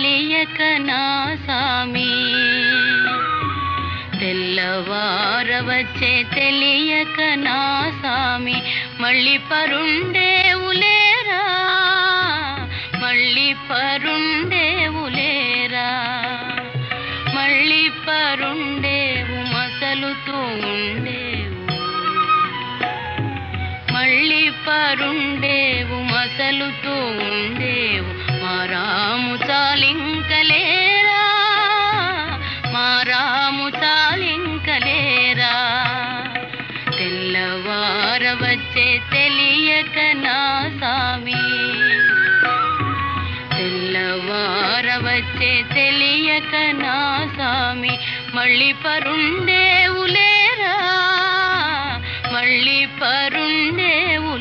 తెలియక నా సామి. తెల్లవారవచ్చే తెలియక నా సామి. మళ్ళీ పరుండే ఉలేరా. మళ్ళీ పరుండే ఉలేరా. మళ్ళీ పరుండేవు మసలుతూ ఉండేవు మళ్ళీ పరుండేవు తెల్లవార వచ్చే తెలియక నా సామి. తెల్లవార వచ్చే తెలియక నా సామి. మళ్ళీ పరుండేవులేరా? మళ్ళీ పరుండేవులేరా